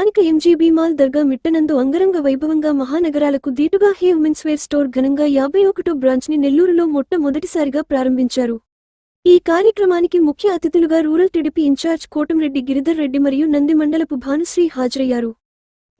స్థానిక MGB mall దర్గా మిట్టనందు అంగరంగ వైభవంగా మహానగరాలకు దీటుగా హేవ్ ఉమెన్స్ వేర్ స్టోర్ ఘనంగా యాభై ఒకటో బ్రాంచ్ని నెల్లూరులో మొట్టమొదటిసారిగా ప్రారంభించారు. ఈ కార్యక్రమానికి ముఖ్య అతిథులుగా rural TDP incharge Kotamreddy Giridhar Reddy మరియు నంది మండలపు భానుశ్రీ హాజరయ్యారు.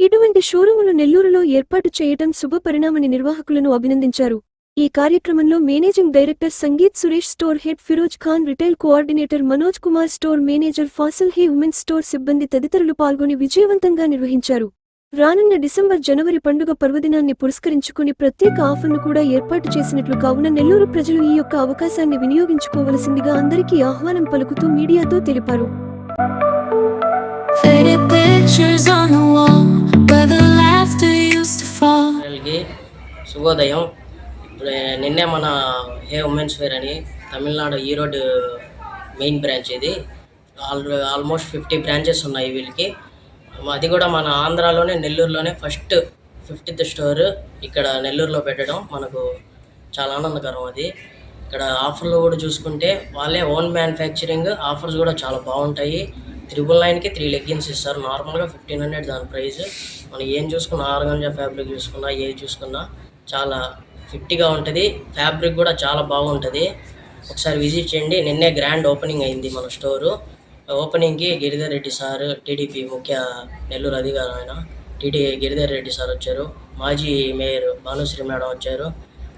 ఇటువంటి షోరూములు నెల్లూరులో ఏర్పాటు చేయటం శుభ పరిణామని నిర్వాహకులను అభినందించారు. ఈ కార్యక్రమంలో managing director Sangeeth Suresh store head Firoz Khan retail coordinator Manoj Kumar store manager Fasil హే ఉమెన్స్ స్టోర్ సిబ్బంది తదితరులు పాల్గొని విజయవంతంగా నిర్వహించారు. రానున్న డిసెంబర్ జనవరి పండుగ పర్వదినాన్ని పురస్కరించుకుని ప్రత్యేక ఆఫర్ను కూడా ఏర్పాటు చేసినట్లు కావున నెల్లూరు ప్రజలు ఈ యొక్క అవకాశాన్ని వినియోగించుకోవలసిందిగా అందరికీ ఆహ్వానం పలుకుతూ మీడియాతో తెలిపారు. శుభోదయం. ఇప్పుడు నిన్నే మన ఏ ఉమెన్స్ వేర్ అని తమిళనాడు ఈరోడ్ మెయిన్ బ్రాంచ్ ఇది. ఆల్ ఆల్మోస్ట్ ఫిఫ్టీ బ్రాంచెస్ ఉన్నాయి వీళ్ళకి. అది కూడా మన ఆంధ్రాలోనే నెల్లూరులోనే ఫస్ట్ ఫిఫ్టీత్ స్టోర్ ఇక్కడ నెల్లూరులో పెట్టడం మనకు చాలా ఆనందకరం అది. ఇక్కడ ఆఫర్లు కూడా చూసుకుంటే వాళ్ళే ఓన్ మ్యానుఫ్యాక్చరింగ్ ఆఫర్స్ కూడా చాలా బాగుంటాయి. త్రిబుల్ నైన్కి త్రీ లెగ్గిన్స్ ఇస్తారు. నార్మల్గా ఫిఫ్టీన్ హండ్రెడ్ దాని ప్రైస్. మనం ఏం చూసుకున్నా ఆర్గంజా ఫ్యాబ్రిక్ చూసుకున్నా ఏది చూసుకున్నా చాలా ఫిట్గా ఉంటుంది. ఫ్యాబ్రిక్ కూడా చాలా బాగుంటుంది. ఒకసారి విజిట్ చేయండి. నిన్నే గ్రాండ్ ఓపెనింగ్ అయింది మన స్టోరు ఓపెనింగ్కి గిరిధర్ రెడ్డి సార్ టీడీపీ ముఖ్య నెల్లూరు అధికారి ఆయన టీడీ గిరిధర్ రెడ్డి సార్ వచ్చారు. మాజీ మేయర్ భానుశ్రీ మేడం వచ్చారు.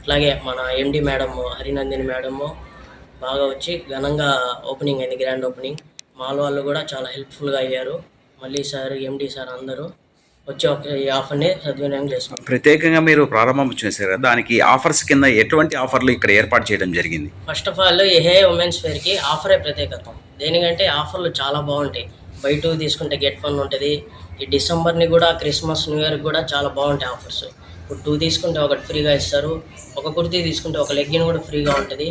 అలాగే మన ఎండి మేడము హరినందిని మేడము బాగా వచ్చి ఘనంగా ఓపెనింగ్ అయింది గ్రాండ్ ఓపెనింగ్ మాల్ వాళ్ళు కూడా చాలా హెల్ప్ఫుల్గా అయ్యారు. మళ్ళీ సార్ ఎండి సార్ అందరూ వచ్చి ఒక ఈ ఆఫర్ని సద్వినియోగం చేసుకున్నారు ప్రత్యేకంగా మీరు ప్రారంభం చేశారు? దానికి ఆఫర్స్ కింద ఎటువంటి ఆఫర్లు ఇక్కడ ఏర్పాటు చేయడం జరిగింది? ఫస్ట్ ఆఫ్ ఆల్ ఈ హే ఉమెన్స్ వేర్కి ఆఫరే ప్రత్యేకత దేనికంటే ఆఫర్లు చాలా బాగుంటాయి. బై టూ తీసుకుంటే గెట్ వన్ ఉంటుంది. ఈ డిసెంబర్ని కూడా క్రిస్మస్ న్యూ ఇయర్ కూడా చాలా బాగుంటాయి ఆఫర్స్ ఇప్పుడు టూ తీసుకుంటే ఒకటి ఫ్రీగా ఇస్తారు. ఒక కుర్తీ తీసుకుంటే ఒక లెగ్గిన్ కూడా ఫ్రీగా ఉంటుంది.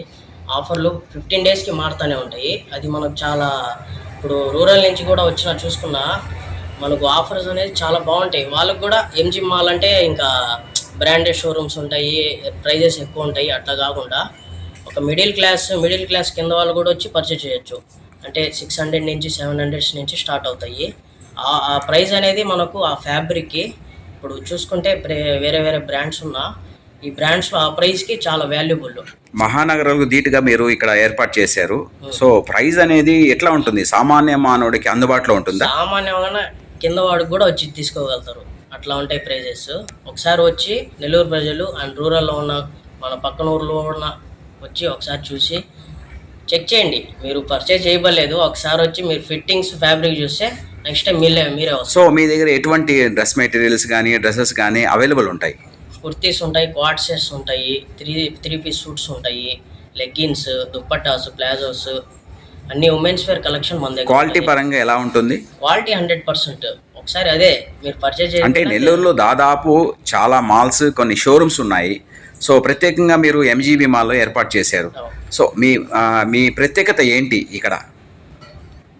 ఆఫర్లు ఫిఫ్టీన్ డేస్కి మారుతూనే ఉంటాయి. అది మనకు చాలా ఇప్పుడు రూరల్ నుంచి కూడా వచ్చిన చూసుకున్నా మనకు ఆఫర్స్ అనేది చాలా బాగుంటాయి. వాళ్ళకు కూడా ఎంజీ మాల్ అంటే ఇంకా బ్రాండెడ్ షోరూమ్స్ ఉంటాయి ప్రైజెస్ ఎక్కువ ఉంటాయి అట్లా కాకుండా ఒక మిడిల్ క్లాస్ మిడిల్ క్లాస్ కింద వాళ్ళు కూడా వచ్చి పర్చేజ్ చేయొచ్చు. అంటే సిక్స్ హండ్రెడ్ నుంచి సెవెన్ హండ్రెడ్స్ నుంచి స్టార్ట్ అవుతాయి. ఆ ప్రైస్ అనేది మనకు ఆ ఫ్యాబ్రిక్కి ఇప్పుడు చూసుకుంటే వేరే వేరే బ్రాండ్స్ ఉన్నా ఈ బ్రాండ్స్లో ఆ ప్రైస్కి చాలా వాల్యుబుల్ మహానగరాలకు ధీటుగా మీరు ఇక్కడ ఏర్పాటు చేశారు. సో ప్రైస్ అనేది ఎట్లా ఉంటుంది? సామాన్య మానవుడికి అందుబాటులో ఉంటుందా? సామాన్యంగా కింద వాడికి కూడా వచ్చి తీసుకోగలుగుతారు. అట్లా ఉంటాయి ప్రైజెస్. ఒకసారి వచ్చి నెల్లూరు ప్రజలు అండ్ రూరల్లో ఉన్న మన పక్కన ఊర్లో ఉన్న వచ్చి ఒకసారి చూసి చెక్ చేయండి. మీరు పర్చేజ్ చేయబడలేదు. ఒకసారి వచ్చి మీరు ఫిట్టింగ్స్ ఫ్యాబ్రిక్ చూస్తే నెక్స్ట్ టైం మీరే మీరే సో మీ దగ్గర ఎటువంటి డ్రెస్ మెటీరియల్స్ కానీ డ్రెస్సెస్ కానీ అవైలబుల్ ఉంటాయి? కుర్తీస్ ఉంటాయి క్వాడ్ సెట్స్ ఉంటాయి త్రీ త్రీ పీస్ సూట్స్ ఉంటాయి లెగ్గిన్స్ దుప్పటాస్ ప్లాజోస్ అన్ని ఉమెన్స్ వేర్ కలెక్షన్ మన దగ్గర క్వాలిటీ. పరంగా ఎలా ఉంటుంది? క్వాలిటీ హండ్రెడ్ పర్సెంట్ ఒకసారి అదే మీరు పర్చేజ్ అంటే నెల్లూరులో దాదాపు చాలా మాల్స్ కొన్ని షోరూమ్స్ ఉన్నాయి. సో ప్రత్యేకంగా మీరు ఎంజీబీ మాల్లో ఏర్పాటు చేశారు. సో మీ మీ ప్రత్యేకత ఏంటి ఇక్కడ?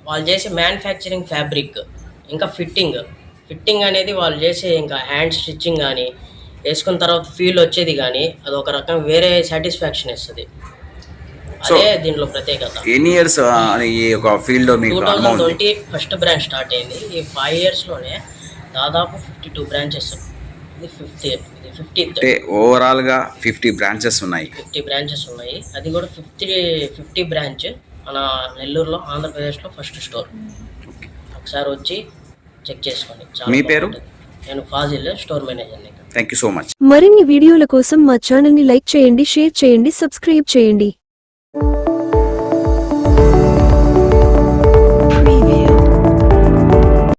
వాళ్ళు చేసే మ్యానుఫ్యాక్చరింగ్ ఫ్యాబ్రిక్ ఇంకా ఫిట్టింగ్ ఫిట్టింగ్ అనేది వాళ్ళు చేసే ఇంకా హ్యాండ్ స్టిచ్చింగ్ కానీ వేసుకున్న తర్వాత ఫీల్ వచ్చేది కానీ అది ఒక రకం వేరే సాటిస్ఫాక్షన్ ఇస్తుంది అదే దీంట్లో ప్రత్యేకత. ఎన్ని ఇయర్స్ ఈ యొక్క ఫీల్డ్లో టూ మీకు అనుభవం ఉంది? ట్వంటీ ఫస్ట్ బ్రాంచ్ స్టార్ట్ అయింది. ఈ ఫైవ్ ఇయర్స్లోనే దాదాపు ఫిఫ్టీ టూ బ్రాంచెస్ ఇది ఫిఫ్టీ ఇది ఫిఫ్టీత్ అంటే ఓవరాల్గా ఫిఫ్టీ బ్రాంచెస్ ఉన్నాయి. ఫిఫ్టీ బ్రాంచెస్ ఉన్నాయి. అది కూడా ఫిఫ్టీ ఫిఫ్టీ బ్రాంచ్ మన నెల్లూరులో ఆంధ్రప్రదేశ్లో ఫస్ట్ స్టోర్ ఒకసారి వచ్చి చెక్ చేసుకోండి. మీ పేరు? నేను ఫాజిల్ స్టోర్ మేనేజర్ని థ్యాంక్ యూ సో మచ్ మరిన్ని వీడియోల కోసం మా ఛానల్ని లైక్ చేయండి షేర్ చేయండి సబ్స్క్రైబ్ చేయండి.